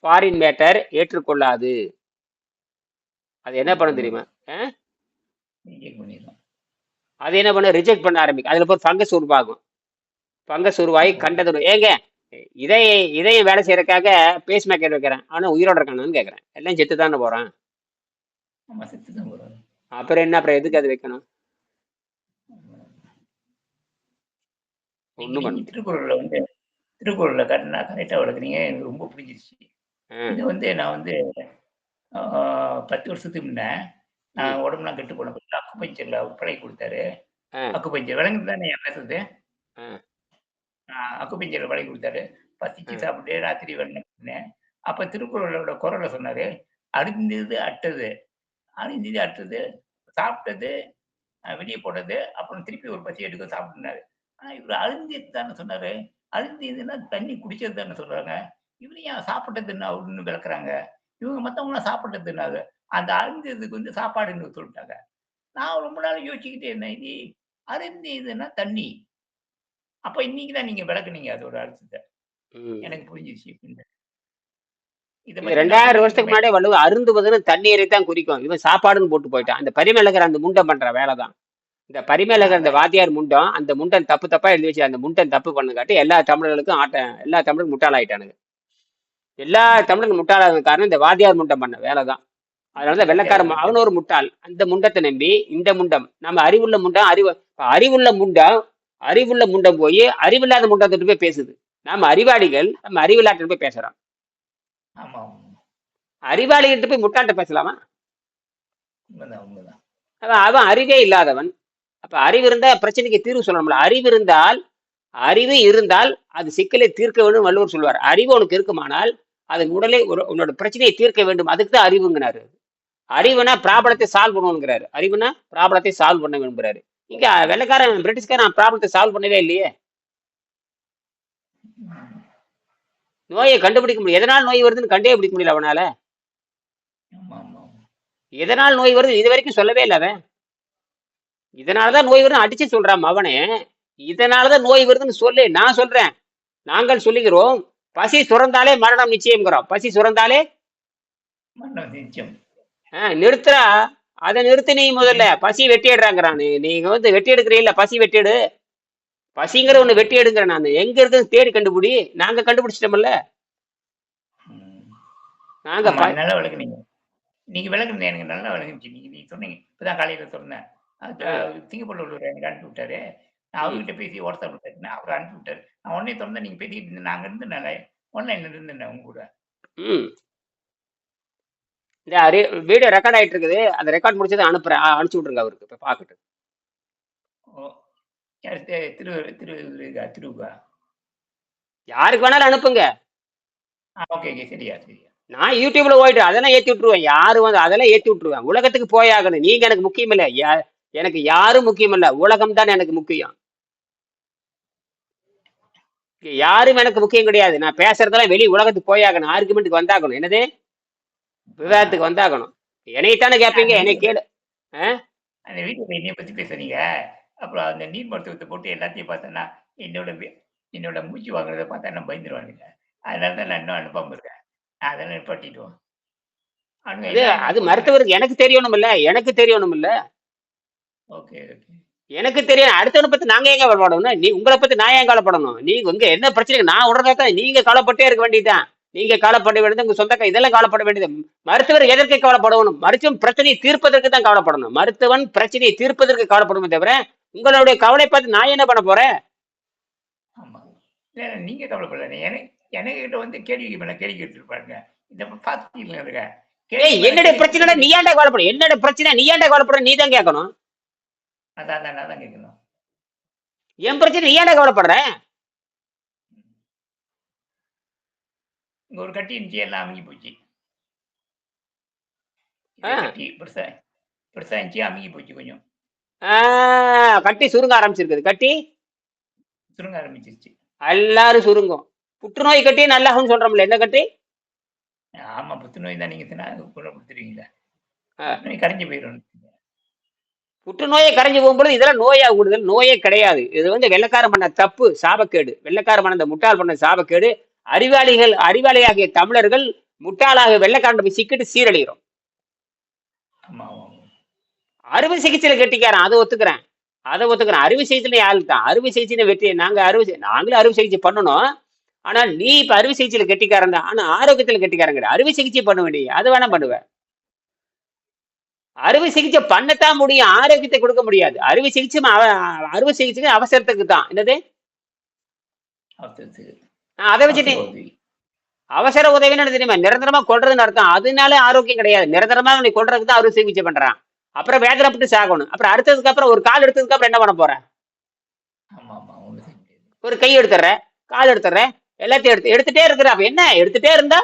ஃபாரின் மேட்டர் ஏற்றுக்கொள்ளாது. அது என்ன பண்ணும் தெரியுமா? அது என்ன பண்ண ரிஜெக்ட் பண்ண ஆரம்பிக்கும். அதுல போய் ஃபங்கஸ் உருவாகும். ஃபங்கஸ் உருவாகி கண்டது ஏங்க இதய இதயம் வேலை செய்யறதுக்காக பேஸ் மேக்கர் வைக்கிறேன். ஆனா உயிரோட இருக்கானான்னு கேட்கறேன் எல்லாம் செத்து தானே போறான். அப்புறம் என்ன அப்புறம் எதுக்கு அது வைக்கணும்? ஒண்ணும் திருக்குறள்ல வந்து திருக்குறள்ல கரெக்டா கரெக்டா வளர்க்குறீங்க. எனக்கு ரொம்ப பிடிச்சிருச்சு இது வந்து நான் வந்து பத்து வருஷத்துக்கு முன்ன நான் உடம்புலாம் கெட்டு போன அவர் பழகி கொடுத்தாரு. ஆ. அக்குபஞ்சர் விளங்குது தானே என் அக்குபஞ்சர்ல பழகி கொடுத்தாரு. பசிச்சு. சாப்பிட்டு ராத்திரி பண்ணேன் அப்ப திருக்குறளோட குரலை சொன்னாரு. அருந்தது அட்டது. அருந்தது அட்டது. சாப்பிட்டது வெளியே போட்டது. அப்புறம் திருப்பி ஒரு பசி எடுக்க சாப்பிட்டுனாரு. ஆனா இவர் அருந்தியது தானே சொன்னாரு. அருந்தியதுன்னா தண்ணி குடிச்சது தானே சொல்றாங்க. இவரு ஏன் சாப்பிட்டதுன்னு அவருன்னு விளக்குறாங்க. இவங்க மத்தவங்களாம் சாப்பிட்டதுன்னாரு அந்த அருந்தியதுக்கு வந்து சாப்பாடுன்னு சொல்லிட்டாங்க. நான் ரொம்ப நாள் யோசிச்சுக்கிட்டே இருந்தேன். இது அருந்தியதுன்னா தண்ணி. அப்ப இன்னைக்கு தான் நீங்க விளக்குனீங்க அதோட அர்த்தத்தை. எனக்கு புரிஞ்சிச்சு ரெண்டாயிரம் வருஷத்துக்கு புரிஞ்சுக்கிட்டேன். முன்னாடி வள்ளுவர் அருந்துவதுன்னு தண்ணீரை தான் குறிக்கும். இவன் சாப்பாடுன்னு போட்டு போயிட்டான். இந்த பரிமேலகர் அந்த முண்டம் பண்ற வேலை தான் இந்த பரிமேலகர் இந்த வாத்தியார் முண்டம் அந்த முண்டன் தப்பு தப்பா எழுதி வச்சு அந்த முண்டன் தப்பு பண்ணுங்காட்டி எல்லா தமிழர்களுக்கும் ஆட்ட எல்லா தமிழரும் முட்டாளாயிட்டானுங்க. எல்லா தமிழரும் முட்டாளாத காரணம் இந்த வாத்தியார் முண்டம் பண்ண வேலை தான் அதனாலதான் வெள்ளக்கார மு- அவன் ஒரு முட்டாள். அந்த முண்டத்தை நம்பி இந்த முண்டம் நம்ம அறிவுள்ள முண்டம் அறிவு அறிவுள்ள முண்டம் அறிவுள்ள முண்டம் போய் அறிவில்லாத முண்டத்திட்டு போய் பேசுது. நாம அறிவாளிகள் நம்ம அறிவில்லாட்ட போய் பேசுறோம். அறிவாளிகிட்ட போய் முட்டாள்கிட்ட பேசலாமா? அவன் அறிவே இல்லாதவன். அப்ப அறிவு இருந்தா பிரச்சனைக்கு தீர்வு சொல்லணும்ல அறிவு இருந்தால் அறிவு இருந்தால் அது சிக்கலை தீர்க்க வேண்டும் வள்ளுவர் சொல்வார் அறிவு உனக்கு இருக்குமானால் அதன் உடலை உன்னோட பிரச்சனையை தீர்க்க வேண்டும். அதுக்கு தான் அறிவுங்கிறாரு. அறிவுனா ப்ராப்ளத்தை சால்வ் பண்ணணுங்கிறாரு. அறிவுனா ப்ராப்ளத்தை சால்வ் பண்ண விரும்புறாரு. இங்க வெள்ளைக்காரன் பிரிட்டிஷ்காரன் ப்ராப்ளத்தை சால்வ் பண்ணவே இல்லையே. நோயை கண்டுபிடிக்க முடியும் எதனால் நோய் வருதுன்னு கண்டே பிடிக்க முடியல அவனால. எதனால் நோய் வருது இது வரைக்கும் சொல்லவே இல்லை அவன். இதனாலதான் நோய் வருதுன்னு அடிச்சு சொல்றான் அவனே. இதனாலதான் நோய் வருதுன்னு சொல்லு. நான் சொல்றேன். நாங்கள் சொல்லுகிறோம். பசி சுரந்தாலே மரணம் நிச்சயம்ங்கிறோம். பசி சுரந்தாலே நிச்சயம். நிறுத்துறா. அதை நிறுத்து நீ முதல்ல. பசி வெட்டி எடுறாங்கிறான் நீ நீங்க வந்து வெட்டி எடுக்கிறீல்ல பசி வெட்டி எடு. பசிங்கிற ஒண்ணு வெட்டி எடுங்கிறேன் நான். எங்க இருக்குன்னு தேடி கண்டுபிடி. நாங்க கண்டுபிடிச்சிட்டோம்ல. நாங்க நல்லா விளக்குனீங்க. நீங்க விளக்குனது எனக்கு நல்லா விளக்குச்சு நீங்க நீங்க சொன்னீங்க. இப்பதான் காலையில சொன்னேன். சிங்கப்பூர்ல உள்ளவர் எனக்கு அனுப்பி விட்டாரு. நான் அவர்கிட்ட பேசி வாட்ஸ்அப் விட்டாரு அவர் அனுப்பி விட்டாரு. நான் உடனே திறந்தா நீங்க பேசிட்டு இருந்தேன். நாங்க இருந்தனால ஆன்லைன்ல இருந்தேன். உங்க கூட. வீடியோ ரெக்கார்ட் ஆயிட்டு இருக்குது அந்த ரெக்கார்ட் முடிச்சதை அனுப்புறேன். அனுப்பிச்சு விட்ருங்க அவருக்கு. இப்போ திருவுக்கா யாருக்கு வேணாலும் அனுப்புங்க. Okay okay. சரியா சரியா. நான் யூடியூப்ல போயிட்டு அதெல்லாம் ஏத்தி விட்டுருவேன். யாரு வந்து அதெல்லாம் ஏத்தி விட்டுருவேன். உலகத்துக்கு போயாகணும். நீங்க எனக்கு முக்கியம் இல்ல. எனக்கு யாரும் முக்கியம் இல்ல. உலகம் தான் எனக்கு முக்கியம். யாரும் எனக்கு முக்கியம் கிடையாது. நான் பேசுறதெல்லாம் வெளி உலகத்துக்கு போயாகணும். ஆர்குமெண்ட்டுக்கு வந்தாகணும். என்னது? விவாதத்துக்கு வந்தாகணும். என்னைத்தானே கேட்பீங்க என்னை கேளு. அந்த வீட்டுல என்னைய பத்தி பேசுறீங்க. அப்புறம் அந்த நீர் மருத்துவத்தை போட்டு எல்லாத்தையும் பார்த்தேன்னா என்னோட என்னோட மூச்சு வாங்குறத பார்த்தா நான் பயந்துருவானுங்க. அதனால தான் நான் இன்னும் அனுப்பாம இருக்கேன். அதெல்லாம் நிப்பாட்டிடுவோம். அது மருத்துவருக்கு எனக்கு தெரியணும் இல்ல எனக்கு தெரியணும் இல்ல ஓகே ஓகே. எனக்கு தெரியும் அடுத்தவனை பத்தி நாங்க ஏன் கவலைப்படணும்? நீ உங்களை பத்தி நான் ஏன் கவலைப்படணும்? நீங்க உங்க என்ன பிரச்சனை நான் உடனே தான் நீங்க கவலைப்பட்டே இருக்க வேண்டியதுதான். நீங்க கவலைப்பட வேண்டியது உங்க சொந்தக்க இதெல்லாம் கவலைப்பட வேண்டியது. மருத்துவர் எதற்கு கவலைப்படணும்? மருத்துவம் பிரச்சனையை தீர்ப்பதற்கு தான் கவலைப்படணும். மருத்துவன் பிரச்சனையை தீர்ப்பதற்கு கவலைப்படுமே தவிர உங்களுடைய கவலை பார்த்து நான் என்ன பண்ண போறேன்? நீங்க கவலைப்படல எனக்கு வந்து கேள்வி மேல கேள்வி இந்த என்னுடைய பிரச்சனை நீ ஏன்டா கவலைப்பட? என்னோட பிரச்சனை நீ ஏன்டா கவலைப்பட? நீ தான் கேட்கணும். அதான் அதான் நான் தான் கேட்கணும். என் பிரச்சனை நீ ஏன்டா கவலைப்படுற? இங்க ஒரு கட்டி இருந்துச்சு எல்லாம் அமுங்கி போச்சு. கட்டி பெருசா பெருசா இருந்துச்சு அமுங்கி போச்சு கொஞ்சம். கட்டி சுருங்க ஆரம்பிச்சிருக்குது. கட்டி? சுருங்க ஆரம்பிச்சிருச்சு. எல்லாரும் சுருங்கும். புற்றுநோய் கட்டி நல்லாகும்னு சொல்றோம்ல என்ன கட்டி? ஆமா புத்துநோய் தான் நீங்க குணப்படுத்துறீங்களா கரைஞ்சு போயிடும் புற்றுநோயை கரைஞ்சு போகும்போது இதெல்லாம் நோயா கூடுதல். நோயே கிடையாது. இது வந்து வெள்ளக்காரன் பண்ண தப்பு சாபக்கேடு. வெள்ளக்காரன் பண்ண இந்த முட்டாள் பண்ண சாபக்கேடு. அறிவாளிகள் அறிவாளியாகிய தமிழர்கள் முட்டாளாக வெள்ளக்காரன் போய் சிக்கிட்டு சீரழிகிறோம். அறுவை சிகிச்சையில கெட்டிக்காரன் அதை ஒத்துக்கிறேன். அதை ஒத்துக்கிறேன். அறுவை சிகிச்சையில ஆள் தான். அறுவை சிகிச்சையில வெற்றி நாங்க அறுவை நாங்களும் அறுவை சிகிச்சை பண்ணணும். ஆனா நீ இப்ப அறுவை சிகிச்சையில கெட்டிக்காரன் தான். ஆனா ஆரோக்கியத்துல கெட்டிக்காரன் கிடையாது. அறுவை சிகிச்சை பண்ண வேண்டிய அது வேணா பண்ணுவேன் அறுவை சிகிச்சை பண்ணத்தான் முடியும். ஆரோக்கியத்தை கொடுக்க முடியாது. அறுவை சிகிச்சை அறுவை சிகிச்சை அவசரத்துக்கு தான். என்னது? அதை வச்சுட்டு அவசர உதவி. அவசர உதவின்னு தெரியுமா? நிரந்தரமா கொள்றதுன்னு அர்த்தம். அதனால ஆரோக்கியம் கிடையாது. நிரந்தரமா நீ கொள்றதுக்கு தான் அறுவை சிகிச்சை பண்றான். அப்புறம் வேதனைப்பட்டு சாகணும். அப்புறம் அடுத்ததுக்கு அப்புறம் ஒரு கால் எடுத்ததுக்கு அப்புறம் என்ன பண்ண போற? ஒரு கை எடுத்துடுறேன் கால் எடுத்துடுறேன் எல்லாத்தையும் எடுத்து எடுத்துட்டே இருக்கிற அப்ப என்ன? எடுத்துட்டே இருந்தா?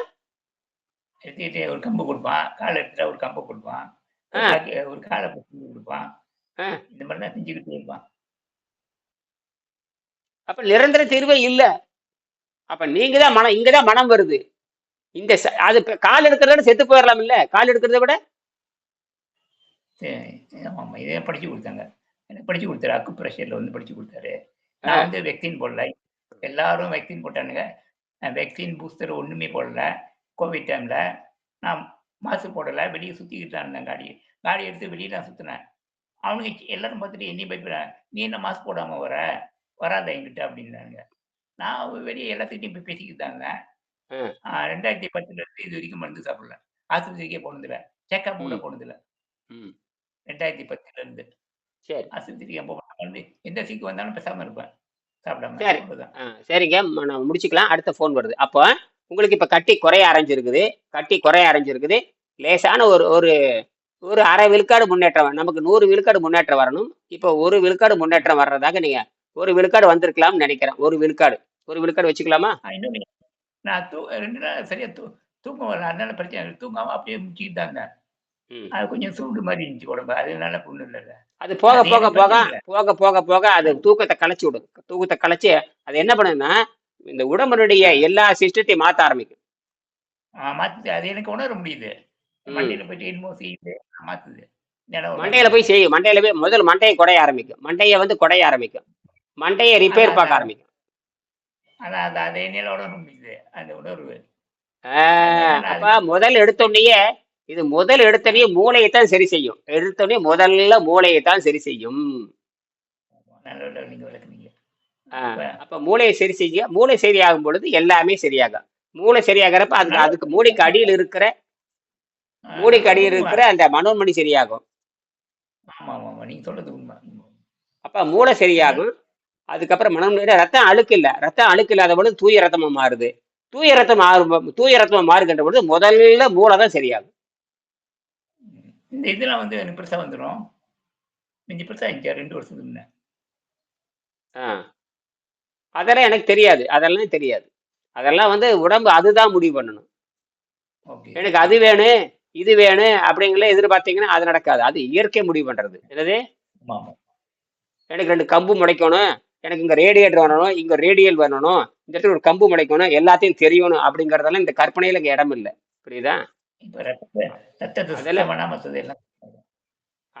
எடுத்துக்கிட்டு ஒரு கம்பு கொடுப்பான் காலை எடுத்துட்டா ஒரு கம்பு கொடுப்பான். ஒரு காலை கொடுப்பான். இந்த மாதிரி தான் செஞ்சுக்கிட்டே இருப்பான். அப்ப நிரந்தர தீர்வே இல்ல. அப்ப நீங்க தான் மனம் இங்கதான் மனம் வருது. இந்த அது கால் எடுக்கிறத விட செத்து போயிடலாம் இல்ல? கால் எடுக்கிறத விட? சரி, ஆமா ஆமா இதே படிச்சு கொடுத்தாங்க. எனக்கு படிச்சு கொடுத்தாரு. அக்கு ப்ரெஷர்ல வந்து படிச்சு கொடுத்தாரு. நான் வந்து வெக்சின் போடல. எல்லாரும் வெக்சின் போட்டானுங்க. வெக்சின் பூஸ்டர் ஒண்ணுமே போடல. கோவிட் டைம்ல நான் மாஸ்க் போடல. வெளியே சுத்திக்கிட்டு இருந்தேன் காடி. காடி எடுத்து வெளியே நான் சுத்தினேன். அவனுங்க சி- எல்லாரும் பார்த்துட்டு என்னையும் பயப்படுறேன் நீ என்ன மாஸ்க் போடாம வர? வராத என்கிட்ட அப்படின்னாங்க நான் வெளியே எல்லாத்துக்கிட்டையும் போய் பேசிக்கிட்டு தாங்க ம். ரெண்டாயிரத்தி பத்துல இருந்து இது வரைக்கும் மருந்து சாப்பிடல. ஆஸ்பத்திரிக்கே போனதில்ல. செக்அப் கூட. போனதில்ல. ரெண்டாயிரத்தி பத்துல இருந்து. சரி. ஆஸ்பத்திரிக்கு எப்போ எந்த சீக்கு வந்தாலும் பேசாம இருப்பேன். சாப்பிடாம சரி. சரிங்க. நான் முடிச்சுக்கலாம். அடுத்த ஃபோன் வருது. அப்போ உங்களுக்கு இப்ப கட்டி குறைய ஆரம்பிச்சிருக்குது. கட்டி குறைய ஆரம்பிச்சிருக்குது. லேசான ஒரு ஒரு ஒரு அரை விழுக்காடு முன்னேற்றம் நமக்கு நூறு விழுக்காடு முன்னேற்றம் வரணும். இப்போ ஒரு விழுக்காடு முன்னேற்றம் வர்றதாக நீங்க ஒரு விழுக்காடு வந்திருக்கலாம்னு நினைக்கிறேன். ஒரு விழுக்காடு. ஒரு விழுக்காடு வச்சுக்கலாமா? நான் தூ ரெண்டு நாள் சரியா தூ தூக்கம் வரல அதனால பிரச்சனை இல்லை. தூங்காம அப்படியே முடிச்சுட்டு தான் இருந்தேன் ம். அது கொஞ்சம் சூடு மாதிரி இருந்துச்சு உடம்பு. அதனால ஒண்ணும் இல்லை அது போக போக போக. போக போக போக அது தூக்கத்தை கலைச்சு விடும். தூக்கத்தை கலைச்சு அது என்ன பண்ணுதுன்னா இந்த உடம்புடைய எல்லா சிஸ்டத்தையும் மாத்த ஆரம்பிக்கும். மாத்துது. அது எனக்கு உணர முடியுது. மண்டையில போயிட்டு என்னமோ செய்யுது. மாத்துது. மண்டையில போய் செய்யும். மண்டையில போய் முதல் மண்டையை குடைய ஆரம்பிக்கும். மண்டையை வந்து குடைய ஆரம்பிக்கும். மண்டையை ரிப்பேர் பார்க்க. ஆரம்பிக்கும். அதான் அது அதை என்னால உணர முடியுது அந்த உணர்வு அப்ப முதல் எடுத்தோடனே இது முதல் எடுத்தோடனே மூளையைத்தான் சரி செய்யும். எடுத்தோடனே முதல்ல மூளையைத்தான் சரி செய்யும். அப்ப மூளையை சரி செய்ய மூளை சரியாகும் பொழுது எல்லாமே சரியாகும். மூளை சரியாகிறப்ப அதுக்கு அதுக்கு மூளைக்கு அடியில் இருக்கிற மூளைக்கு அடியில். இருக்கிற அந்த மனோன்மணி சரியாகும். ஆமா ஆமா ஆமா நீங்க சொல்றது உண்மை. அப்ப மூளை சரியாகும். அதுக்கப்புறம் மனம் ரத்தம் அழுக்கு இல்ல ரத்தம் அழுக்கு இல்லாத பொழுது தூய ரத்தமா மாறுது. தூய ரத்தம் மாறும் தூய ரத்தமா மாறுகின்ற பொழுது முதல்ல மூளை தான் சரியாகும். இந்த இதெல்லாம் வந்து எனக்கு பெருசா வந்துடும் மிஞ்சி பெருசா இருந்துச்சு ரெண்டு வருஷத்துக்கு முன்ன. ஆ. அதெல்லாம் எனக்கு தெரியாது. அதெல்லாம் தெரியாது. அதெல்லாம் வந்து உடம்பு அதுதான் முடிவு பண்ணணும். ஓகே. எனக்கு அது வேணும் இது வேணும் அப்படிங்கிற எதிர்பார்த்தீங்கன்னா அது நடக்காது. அது இயற்கை முடிவு பண்றது. என்னது? எனக்கு ரெண்டு கம்பு முளைக்கணும். எனக்கு இங்க ரேடியேட்டர் வரணும் இங்க ரேடியல் வரணும் இந்த இடத்துல ஒரு கம்பு முளைக்கணும் எல்லாத்தையும் தெரியணும் அப்படிங்கறதெல்லாம் இந்த கற்பனையில இங்க இடம் இல்லை. புரியுதா?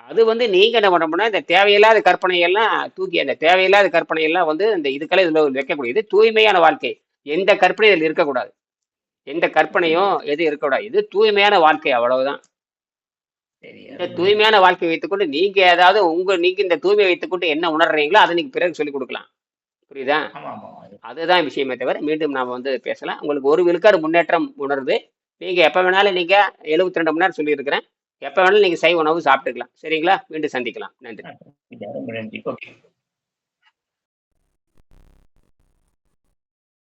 அது வந்து நீங்க என்ன பண்ணணும்னா இந்த தேவையில்லாத கற்பனை எல்லாம் தூக்கி அந்த தேவையில்லாத கற்பனை எல்லாம் வந்து இந்த இதுக்கெல்லாம் இதுல வைக்கக்கூடியது தூய்மையான வாழ்க்கை. எந்த கற்பனையும் இதுல இருக்கக்கூடாது. எந்த கற்பனையும் எதுவும் இருக்கக்கூடாது. இது தூய்மையான வாழ்க்கை அவ்வளவுதான். இந்த தூய்மையான வாழ்க்கை வைத்துக்கொண்டு நீங்க ஏதாவது உங்க நீங்க இந்த தூய்மை வைத்துக்கொண்டு என்ன உணர்றீங்களோ அதை நீங்க பிறகு சொல்லிக் கொடுக்கலாம். புரியுதா? ஆமா ஆமா அது- அதுதான் விஷயமே தவிர மீண்டும் நாம வந்து பேசலாம். உங்களுக்கு ஒரு விழுக்காடு முன்னேற்றம் உணருது நீங்க எப்ப வேணாலும் நீங்க 72 ரெண்டு மணி நேரம் சொல்லியிருக்கிறேன். எப்ப வேணாலும் நீங்க சைவ உணவு சாப்பிட்டுக்கலாம். சரிங்களா? மீண்டும் சந்திக்கலாம். நன்றி. நன்றி. ஓகே.